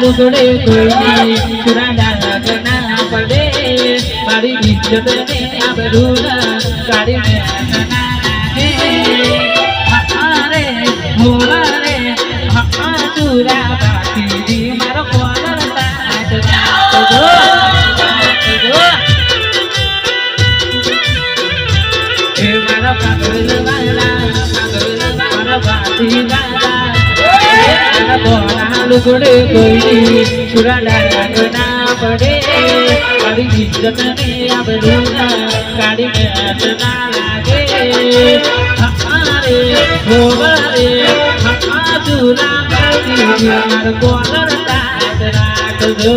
લુગડે કોઈની ચુરાડા લગના પડે મારી ઇજ્જત ને મારો લુગડે કોઈ સુરાડા લાગના પડે મારી ઇજ્જત ને આબરૂ કાઢીને ના લાગે હારે ભોવારે હા ચુરા બાકી મારો કોલર તાજ રાખજો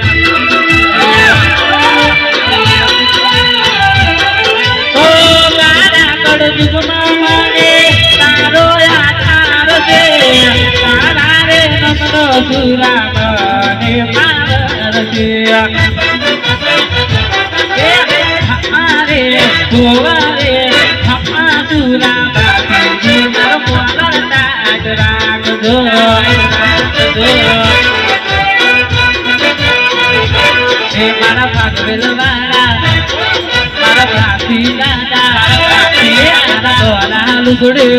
જુગનો મને તારો આધાર છે તારા રે નમરો જીવાન ને પાર છે હમારે ભોવારે હમા સુરા મારો મારા ભાગવેલ વાળા મારા ದುಡಿದು